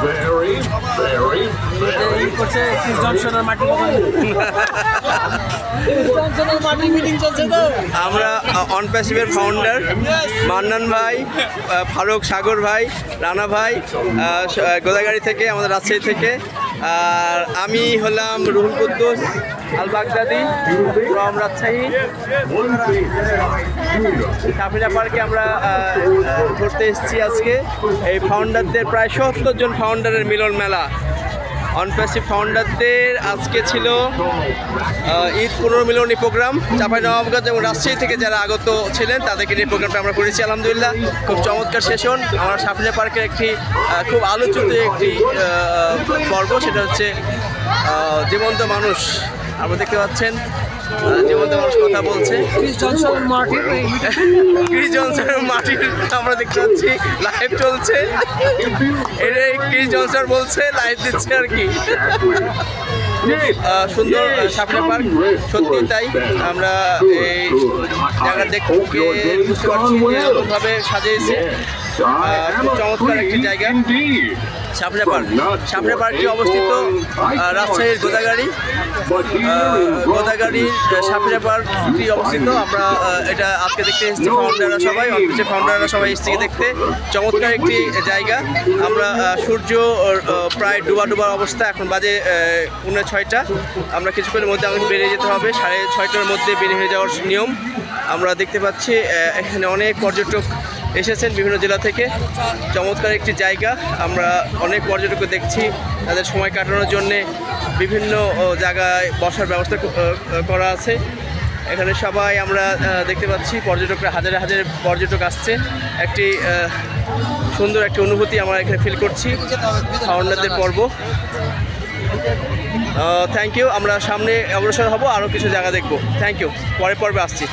Very, very, very. করছে জনসনের মাটি জনসনের মাটি মিটিং চলছে তো? আমরা অন প্যাসিভের ফাউন্ডার মান্নান ভাই ফারুক সাগর ভাই রানা ভাই গোদাগাড়ি থেকে আমাদের রাজশাহী থেকে আর আমি হলাম রুহুল কুদ্দুস, আল বাগদাদি ফ্রম রাজশাহী। কাফিলা পার্কে আমরা ঘুরতে এসেছি আজকে। এই ফাউন্ডারদের প্রায় সত্তর জন ফাউন্ডারের মিলন মেলা। অনপ্যাসিভ ফাউন্ডারদের আজকে ছিল ঈদ পুনর্মিলনী প্রোগ্রাম। চাপাই নবাবগঞ্জ এবং রাজশাহী থেকে যারা আগত ছিলেন, তাদেরকে নিয়ে প্রোগ্রামটা আমরা করেছি, আলহামদুলিল্লাহ। খুব চমৎকার সেশন। আমার সাফিনা পার্কের একটি খুব আলোচিত একটি পর্ব, সেটা হচ্ছে জীবন্ত মানুষ। আপনারা দেখতে পাচ্ছেন মানুষ কথা বলছে। ক্রিস জনসনের মাটি মাটির। আমরা দেখতে পাচ্ছি লাইভ চলছে। এটা ক্রিস জনসন বলছে লাইভ দিচ্ছে আর কি। সুন্দর সাপড়া পার্ক সত্যি তাই। আমরা এই জায়গা দেখে বুঝতে পারছি যে এরকমভাবে সাজিয়েছে। চমৎকার একটি জায়গা। সাপড়া পার্ক সাপড়া পার্কটি অবস্থিত রাজশাহীর গোদাগাড়ি। গোদাগাড়ির সাপড়া পার্কটি অবস্থিত। আমরা এটা আজকে দেখতে এসেছি ফাউন্ডাররা সবাই অফিসের ফাউন্ডাররা সবাই এসেছি দেখতে। চমৎকার একটি জায়গা। আমরা সূর্য প্রায় ডুবা ডুবার অবস্থা। এখন বাজে পৌনে ছয়টা। আমরা কিছুক্ষণের মধ্যে আমাদের বেরিয়ে যেতে হবে। সাড়ে ছয়টার মধ্যে বেরিয়ে হয়ে যাওয়ার নিয়ম। আমরা দেখতে পাচ্ছি এখানে অনেক পর্যটক এসেছেন বিভিন্ন জেলা থেকে। চমৎকার একটি জায়গা। আমরা অনেক পর্যটক দেখছি, তাদের সময় কাটানোর জন্যে বিভিন্ন জায়গায় বসার ব্যবস্থা করা আছে। এখানে সবাই আমরা দেখতে পাচ্ছি, পর্যটকরা হাজারে হাজারে পর্যটক আসছে। একটি সুন্দর একটি অনুভূতি আমরা এখানে ফিল করছি। ফাউন্ডারদের পর্ব। থ্যাংক ইউ আমরা সামনে অগ্রসর হব আরও কিছু জায়গা দেখব। থ্যাংক ইউ পরের পর্বে আসছি।